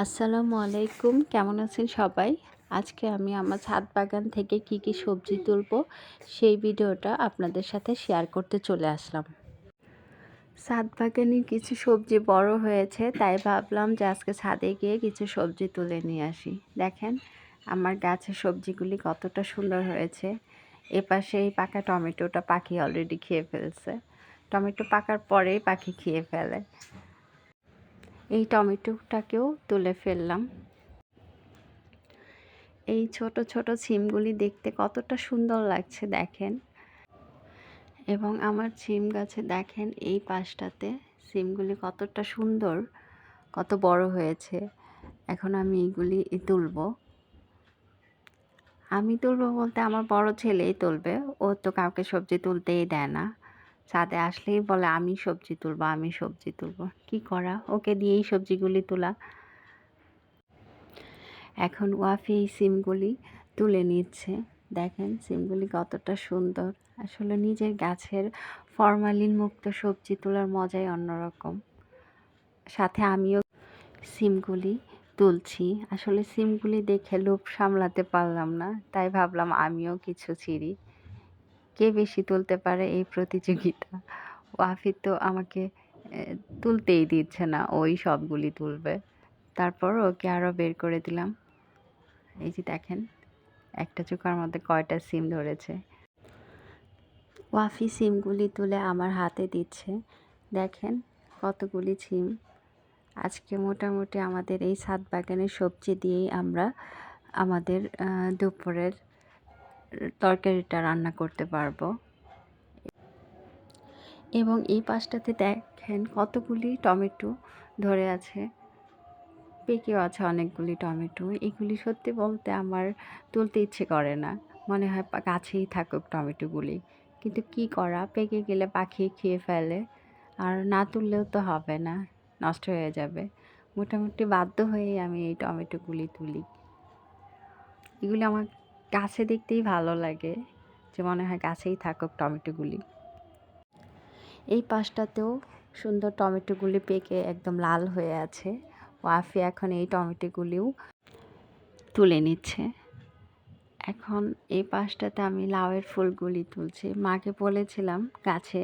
আসসালামু আলাইকুম। কেমন আছেন সবাই? আজকে আমি আমার ছাদ বাগান থেকে কি কি সবজি তুলবো সেই ভিডিওটা আপনাদের সাথে শেয়ার করতে চলে আসলাম। ছাদ বাগানে কিছু সবজি বড় হয়েছে, তাই ভাবলাম যে আজকে ছাদে গিয়ে কিছু সবজি তুলে নিয়ে আসি। দেখেন, আমার গাছের সবজিগুলি কতটা সুন্দর হয়েছে। এপাশে এই পাকা টমেটোটা পাখি অলরেডি খেয়ে ফেলছে। টমেটো পাকার পরেই পাখি খেয়ে ফেলে। এই টমেটোটাকেও তুলে ফেললাম। এই ছোট ছোট সিমগুলি দেখতে কতটা সুন্দর লাগছে দেখেন। এবং আমার সিম গাছে দেখেন এই পাশটাতে সিমগুলি কতটা সুন্দর, কত বড় হয়েছে। এখন আমি এইগুলি তুলব। আমি তুলব বলতে আমার বড় ছেলেই তুলবে, ও তো কাউকে সবজি তুলতেই দেয় না। ছাদে আসলেই বলে, আমি সবজি তুলবো, আমি সবজি তুলবো। কি করা? ওকে দিয়েই সবজিগুলি তোলা? এখন ওয়াফি এই সিমগুলি তুলে নিচ্ছে। দেখেন সিমগুলি কতটা সুন্দর। আসলে নিজের গাছের ফরমালিন মুক্ত সবজি তোলার মজাই অন্যরকম। সাথে আমিও সিমগুলি তুলছি। আসলে সিমগুলি দেখে লোভ সামলাতে পারলাম না, তাই ভাবলাম আমিও কিছু ছিঁড়ি। কে বেশি তুলতে পারে এই প্রতিযোগিতা? ওয়াফি তো আমাকে তুলতেই দিচ্ছে না, ওই সবগুলি তুলবে। তারপর ওকে আরও বের করে দিলাম। এই যে দেখেন, একটা চোখার মধ্যে কয়টা সিম ধরেছে। ওয়াফি সিমগুলি তুলে আমার হাতে দিচ্ছে। দেখেন কতগুলি সিম। আজকে মোটামুটি আমাদের এই সাত বাগানের সবজি দিয়েই আমরা আমাদের দুপুরের তরকারিটা রান্না করতে পারব। এবং এই পাশটাতে দেখেন কতগুলি টমেটো ধরে আছে। পেকেও আছে অনেকগুলি টমেটো। এগুলি সত্যি বলতে আমার তুলতে ইচ্ছে করে না। মনে হয় গাছেই থাকুক টমেটোগুলি। কিন্তু কি করা? পেকে গেলে পাখি খেয়ে ফেলে। আর না তুললেও তো হবে না, নষ্ট হয়ে যাবে। মোটামুটি বাধ্য হয়েই আমি এই টমেটোগুলি তুলি। এগুলি আমার গাছে দেখতেই ভালো লাগে যে মনে হয় গাছেই থাকুক টমেটোগুলি এই পাশটাতেও সুন্দর টমেটোগুলি পেকে একদম লাল হয়ে আছে। ওয়াফি এখন এই টমেটোগুলিও তুলে নিচ্ছে। এখন এই পাশটাতে আমি লাউয়ের ফুলগুলি তুলছি। মাকে বলেছিলাম, গাছে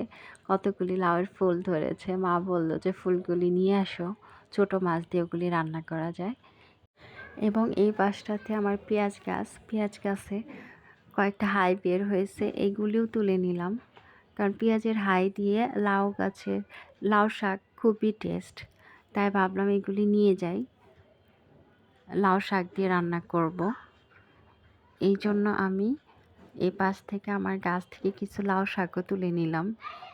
কতগুলি লাউয়ের ফুল ধরেছে? মা বলল যে, ফুলগুলি নিয়ে আসো, ছোট মাছ দিয়ে ওগুলি রান্না করা যায়। এবং এই পাশটাতে আমার পেঁয়াজ গাছ, পেঁয়াজ গাছে কয়েকটা হাই বের হয়েছে এইগুলিও তুলে নিলাম। কারণ পেঁয়াজের হাই দিয়ে লাউ গাছের লাউ শাক খুবই টেস্ট তাই ভাবলাম এগুলি নিয়ে যাই। লাউ শাক দিয়ে রান্না করব। এই জন্য আমি এই পাশ থেকে আমার গাছ থেকে কিছু লাউ শাকও তুলে নিলাম।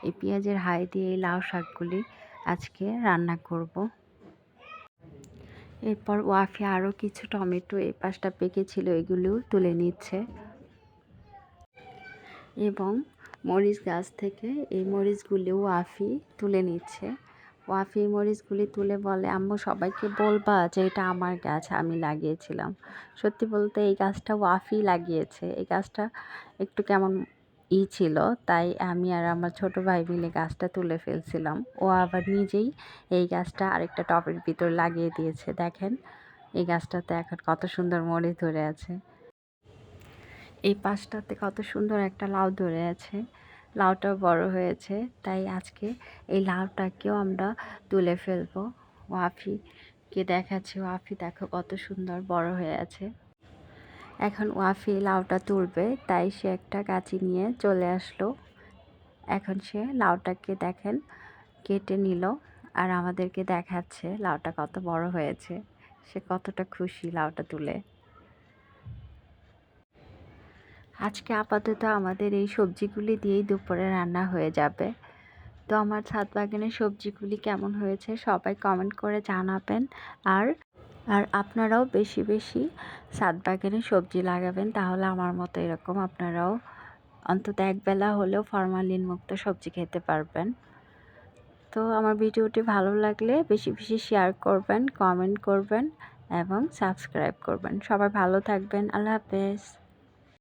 এই পেঁয়াজের হাই দিয়ে এই লাউ শাকগুলি আজকে রান্না করব। এরপর ওয়াফি আরও কিছু টমেটো এই পাশটা পেকেছিল এগুলোও তুলে নিচ্ছে। এবং মরিচ গাছ থেকে এই মরিচগুলিও ওয়াফি তুলে নিচ্ছে। ওয়াফি মরিচগুলি তুলে বলে, আম্মু, সবাইকে বলবা যে এটা আমার গাছ, আমি লাগিয়েছিলাম। সত্যি বলতে এই গাছটা ওয়াফি লাগিয়েছে। এই গাছটা একটু কেমন ই ছিল, তাই আমি আর আমার ছোট ভাই মিলে গাছটা তুলে ফেলছিলাম। ও আবার নিজেই এই গাছটা আরেকটা টবের ভিতর লাগিয়ে দিয়েছে, দেখেন। এই গাছটাতে এখন কত সুন্দর মরিচ ধরে আছে। এই পাশটাতে কত সুন্দর একটা লাউ ধরে আছে। লাউটা বড় হয়েছে, তাই আজকে এই লাউটাকেও আমরা তুলে ফেলব। ওয়াফিকে দেখাচ্ছি, ওয়াফি দেখো কত সুন্দর বড় হয়ে আছে। এখন ওয়াফি লাউটা তুলবে, তাই সে একটা গাছি নিয়ে চলে আসলো। এখন সে লাউটাকে দেখেন, কেটে নিল আর আমাদেরকে দেখাচ্ছে লাউটা কত বড় হয়েছে, সে কতটা খুশি লাউটা তুলে। আজকে আপাতত আমাদের এই সবজিগুলি দিয়েই দুপুরে রান্না হয়ে যাবে। তো আমার ছাদ বাগানের সবজিগুলি কেমন হয়েছে সবাই কমেন্ট করে জানাবেন। আর আর আপনারাও বেশি বেশি সাত বাগানে সবজি লাগাবেন, তাহলে আমার মতো এরকম আপনারাও অন্তত একবেলা হলেও ফরমালিন মুক্ত সবজি খেতে পারবেন। তো আমার ভিডিওটি ভালো লাগলে বেশি বেশি শেয়ার করবেন কমেন্ট করবেন এবং সাবস্ক্রাইব করবেন। সবাই ভালো থাকবেন, আল্লাহ হাফেজ।